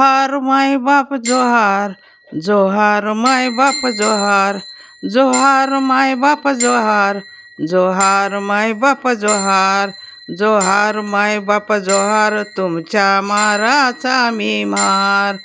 जोहार माय बाप जोहार जोहार माय बाप जोहार जोहार माय बाप जोहार जोहार माय बाप जोहार जोहार माय बाप जोहार तुमच्या माराचा मी मार.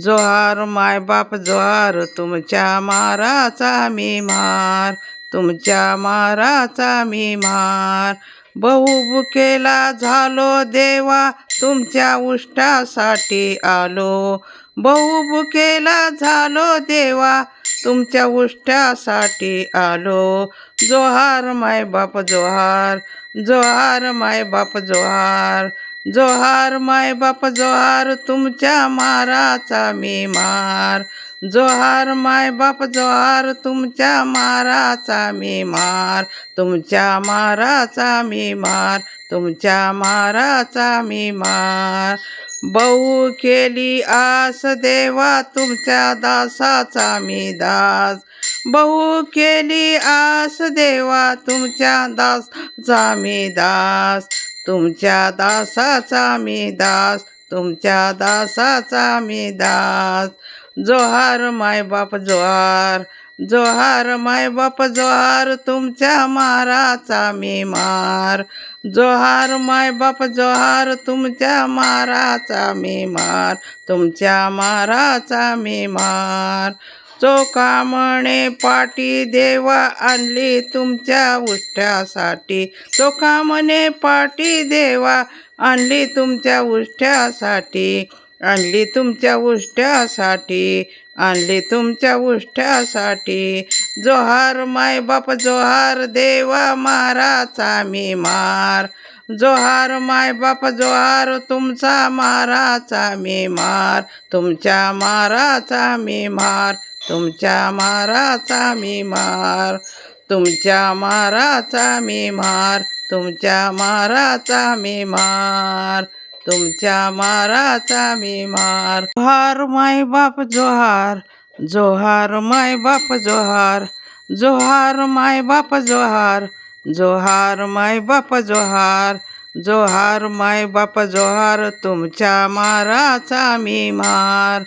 जोहार माय बाप जोहार तुमच्या माराचा मी मार. तुमच्या माराचा मी मार. बहुबुकेला झालो देवा तुमच्या उष्टासाठी आलो. बहुबुकेला झालो देवा तुमच्या उष्ट्यासाठी आलो. जोहार माय बाप जोहार जोहार माय बाप जोहार जोहार माय बाप जोहार तुमच्या माराचा मी मार. जोहार माय बाप जोहार तुमच्या माराचा मी मार तुमच्या माराचा मी मार तुमच्या माराचा मी मार. बहु केली आस देवा तुमच्या दासाचा मी दास. बहु केली आस देवा तुमच्या दासाचा मी दास. तुमच्या दासाचा मी दास तुमच्या दासाचा मी दास. जोहार माय बाप जोहार. जोहार माय बाप जोहार तुमच्या माराचा मी मार. जोहार माय बाप जोहार तुमच्या माराचा मी मार. तुमच्या माराचा मी मार. चोकामणे पाटी देवा आणली तुमच्या उष्ट्यासाठी. चोकामणे पाटी देवा आणली तुमच्या उष्ट्यासाठी. आणली तुमच्या उष्ट्यासाठी आणली तुमच्या उष्ट्यासाठी. जोहार माय बाप जोहार देवा माराचा मी मार. जोहार माय बाप जोहार तुमचा माराचा मी मार. तुमच्या माराचा मी मार. तुमच्या माराचा मी मार. तुमच्या माराचा मी मार. तुमच्या माराचा मी मार. तुमच्या माराचा मी मार. जोहार माय बाप जोहार जोहार माय बाप जोहार जोहार माय बाप जोहार जोहार माय बाप जोहार जोहार माय बाप जोहार तुमच्या माराचा मी मार.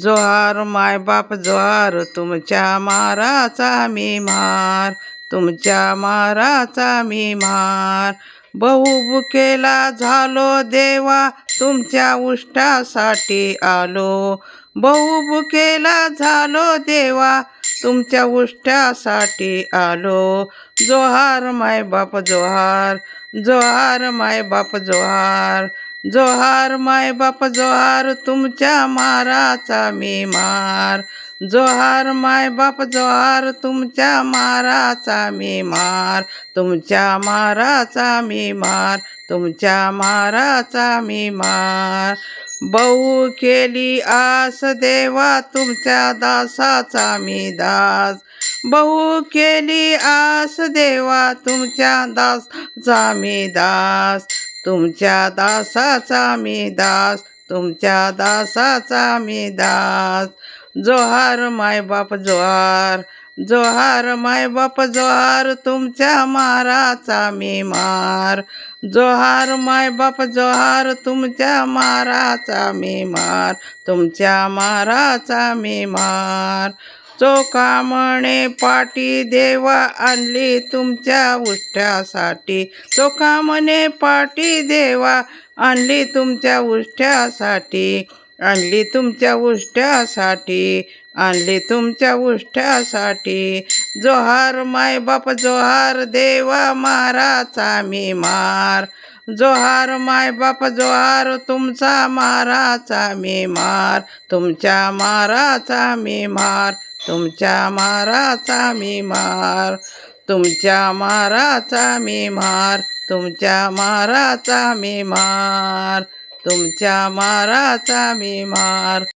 जोहार माय बाप जोहार तुमच्या माराचा मी मार. तुमच्या माराचा मी मार. बहुबुकेला झालो देवा तुमच्या उष्टासाठी आलो. बहुबुकेला झालो देवा तुमच्या उष्ट्यासाठी आलो. जोहार माय बाप जोहार जोहार माय बाप जोहार. जोहार माय बाप जोहार तुमच्या माराचा मी मार. जोहार माय बाप जोहार तुमच्या माराचा मी मार. तुमच्या माराचा मी मार तुमच्या माराचा मी मार. बहु केली आस देवा तुमच्या दासाचा मी दास. बहु केली आस देवा तुमच्या दासाचा मी दास. तुमच्या दासाचा मी दास तुमच्या दासाचा मी दास. जोहार मायबाप जोहार जोहार मायबाप जोहार तुमच्या माराचा मी मार. जोहार माय बाप जोहार तुमच्या माराचा मी मार तुमच्या माराचा मी मार. चोकामणे पाटी देवा आणली तुमच्या उष्ट्यासाठी चोकामणे पाटी देवा आणली तुमच्या उष्ट्यासाठी आणली तुमच्या उष्ट्यासाठी. आणली तुमच्या उष्ट्यासाठी जोहार माय बाप जोहार देवा माराचा मी मार. जोहार माय बाप जोहार तुमचा माराचा मी मार. तुमच्या माराचा मी मार. तुमच्या माराचा मी मार. तुमच्या माराचा मी मार. तुमच्या माराचा मी मार. तुमच्या माराचा मी मार.